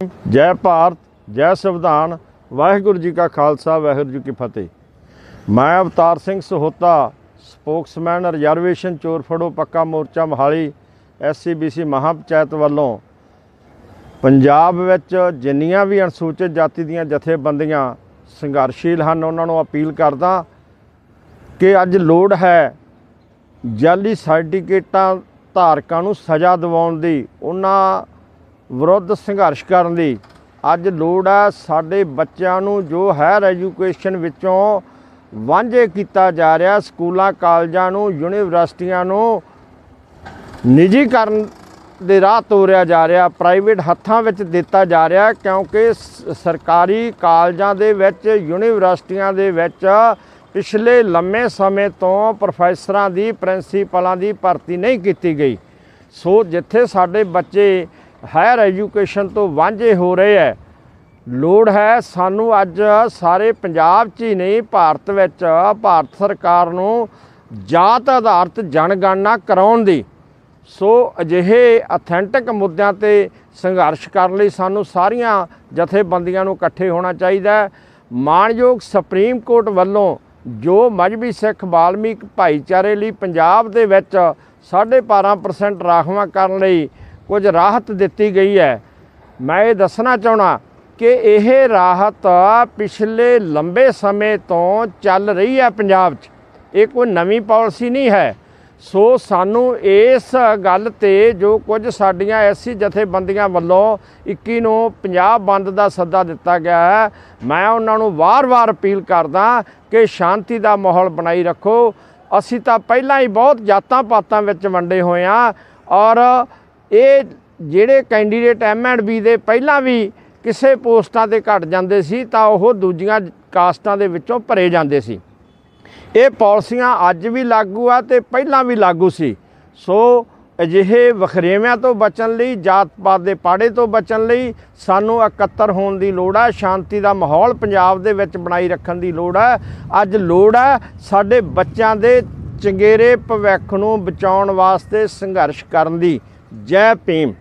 ਜੈ ਭਾਰਤ, ਜੈ ਸੰਵਿਧਾਨ, ਵਾਹਿਗੁਰੂ ਜੀ ਕਾ ਖਾਲਸਾ, ਵਾਹਿਗੁਰੂ ਜੀ ਕੀ ਫਤਿਹ। ਮੈਂ ਅਵਤਾਰ ਸਿੰਘ ਸਹੋਤਾ, ਸਪੋਕਸਮੈਨ ਰਿਜ਼ਰਵੇਸ਼ਨ ਚੋਰ ਫੜੋ ਪੱਕਾ ਮੋਰਚਾ ਮੋਹਾਲੀ ਐਸਸੀਬੀਸੀ ਮਹਾਪੰਚਾਇਤ ਵੱਲੋਂ। ਪੰਜਾਬ ਵਿੱਚ ਜਿੰਨੀਆਂ ਵੀ ਅਨੁਸੂਚਿਤ ਜਾਤੀ ਦੀਆਂ ਜਥੇਬੰਦੀਆਂ ਸੰਘਰਸ਼ੀਲ ਹਨ, ਉਹਨਾਂ ਨੂੰ ਅਪੀਲ ਕਰਦਾ ਕਿ ਅੱਜ ਲੋੜ ਹੈ ਜਾਲੀ ਸਰਟੀਫਿਕੇਟਾਂ ਧਾਰਕਾਂ ਨੂੰ ਸਜ਼ਾ ਦਿਵਾਉਣ ਦੀ। ਉਹਨਾਂ ਵਿਰੁੱਧ ਸੰਘਰਸ਼ ਕਰਨ ਦੀ। ਅੱਜ ਲੋੜ ਹੈ ਸਾਡੇ ਬੱਚਿਆਂ ਨੂੰ ਜੋ ਹਾਇਰ ਐਜੂਕੇਸ਼ਨ ਵਿੱਚੋਂ ਵਾਂਝੇ ਕੀਤਾ ਜਾ ਰਿਹਾ, ਸਕੂਲਾਂ, ਕਾਲਜਾਂ ਨੂੰ, ਯੂਨੀਵਰਸਿਟੀਆਂ ਨੂੰ ਨਿੱਜੀਕਰਨ ਦੇ ਰਾਹ ਤੋਰਿਆ ਜਾ ਰਿਹਾ, ਪ੍ਰਾਈਵੇਟ ਹੱਥਾਂ ਵਿੱਚ ਦਿੱਤਾ ਜਾ ਰਿਹਾ, ਕਿਉਂਕਿ ਸ- ਸਰਕਾਰੀ ਕਾਲਜਾਂ ਦੇ ਵਿੱਚ, ਯੂਨੀਵਰਸਿਟੀਆਂ ਦੇ ਵਿੱਚ ਪਿਛਲੇ ਲੰਮੇ ਸਮੇਂ ਤੋਂ ਪ੍ਰੋਫੈਸਰਾਂ ਦੀ, ਪ੍ਰਿੰਸੀਪਲਾਂ ਦੀ ਭਰਤੀ ਨਹੀਂ ਕੀਤੀ ਗਈ। ਸੋ ਜਿੱਥੇ ਸਾਡੇ ਬੱਚੇ ਹਾਇਰ ਐਜੂਕੇਸ਼ਨ ਤੋਂ ਵਾਂਝੇ ਹੋ ਰਹੇ ਹੈ ਲੋੜ ਹੈ ਸਾਨੂੰ ਅੱਜ ਸਾਰੇ ਪੰਜਾਬ 'ਚ ਹੀ ਨਹੀਂ, ਭਾਰਤ ਵਿੱਚ, ਭਾਰਤ ਸਰਕਾਰ ਨੂੰ ਜਾਤ ਆਧਾਰਿਤ ਜਨਗਣਨਾ ਕਰਾਉਣ ਦੀ। ਸੋ ਅਜਿਹੇ ਅਥੈਂਟਿਕ ਮੁੱਦਿਆਂ ਤੇ ਸੰਘਰਸ਼ ਕਰਨ ਲਈ ਸਾਨੂੰ ਸਾਰੀਆਂ ਜਥੇਬੰਦੀਆਂ ਨੂੰ ਇਕੱਠੇ ਹੋਣਾ ਚਾਹੀਦਾ ਹੈ ਮਾਣਯੋਗ ਸੁਪਰੀਮ ਕੋਰਟ ਵੱਲੋਂ ਜੋ ਮਜਬੀ ਸਿੱਖ ਬਾਲਮੀਕ ਭਾਈਚਾਰੇ ਲਈ ਪੰਜਾਬ ਦੇ ਵਿੱਚ 12.5% ਰਾਖਵਾਂ ਕਰਨ ਲਈ ਕੁਝ ਰਾਹਤ ਦਿੱਤੀ ਗਈ ਹੈ। ਮੈਂ ਇਹ ਦੱਸਣਾ ਚਾਹਣਾ ਕਿ ਇਹ ਰਾਹਤ ਪਿਛਲੇ ਲੰਬੇ ਸਮੇਂ ਤੋਂ ਚੱਲ ਰਹੀ ਹੈ ਪੰਜਾਬ 'ਚ। ਇਹ ਕੋਈ ਨਵੀਂ ਪਾਲਿਸੀ ਨਹੀਂ ਹੈ। ਸੋ ਸਾਨੂੰ ਇਸ ਗੱਲ ਤੇ ਜੋ ਕੁਝ ਸਾਡੀਆਂ ਐਸੀ ਜਥੇਬੰਦੀਆਂ ਵੱਲੋਂ 21 ਨੂੰ ਪੰਜਾਬ ਬੰਦ ਦਾ ਸੱਦਾ ਦਿੱਤਾ ਗਿਆ ਹੈ, ਮੈਂ ਉਹਨਾਂ ਨੂੰ ਵਾਰ-ਵਾਰ ਅਪੀਲ ਕਰਦਾ ਕਿ ਸ਼ਾਂਤੀ ਦਾ ਮਾਹੌਲ ਬਣਾਈ ਰੱਖੋ। ਅਸੀਂ ਤਾਂ ਪਹਿਲਾਂ ਹੀ ਬਹੁਤ ਜਾਤਾਂ ਪਾਤਾਂ ਵਿੱਚ ਵੰਡੇ ਹੋਏ ਆ ਔਰ ਇਹ ਜਿਹੜੇ ਕੈਂਡੀਡੇਟ ਐੱਮ ਐਂਡ ਬੀ ਦੇ ਪਹਿਲਾਂ ਵੀ ਕਿਸੇ ਪੋਸਟਾਂ ਤੇ ਘਟ ਜਾਂਦੇ ਸੀ, ਤਾਂ ਉਹ ਦੂਜੀਆਂ ਕਾਸਟਾਂ ਦੇ ਵਿੱਚੋਂ ਭਰੇ ਜਾਂਦੇ ਸੀ। ਇਹ ਪਾਲਿਸੀਆਂ ਅੱਜ ਵੀ ਲਾਗੂ ਆ ਤੇ ਪਹਿਲਾਂ ਵੀ ਲਾਗੂ ਸੀ। ਸੋ ਅਜਿਹੇ ਵਖਰੇਵਿਆਂ ਤੋਂ ਬਚਣ ਲਈ ਜਾਤ ਪਾਤ ਦੇ ਪਾੜੇ ਤੋਂ ਬਚਣ ਲਈ ਸਾਨੂੰ ਇਕੱਤਰ ਹੋਣ ਦੀ ਲੋੜ ਹੈ ਸ਼ਾਂਤੀ ਦਾ ਮਾਹੌਲ ਪੰਜਾਬ ਦੇ ਵਿੱਚ ਬਣਾਈ ਰੱਖਣ ਦੀ ਲੋੜ ਹੈ ਅੱਜ ਲੋੜ ਹੈ ਸਾਡੇ ਬੱਚਿਆਂ ਦੇ ਚੰਗੇਰੇ ਭਵਿੱਖ ਨੂੰ ਬਚਾਉਣ ਵਾਸਤੇ ਸੰਘਰਸ਼ ਕਰਨ ਦੀ। ਜੈ ਭੀਮ।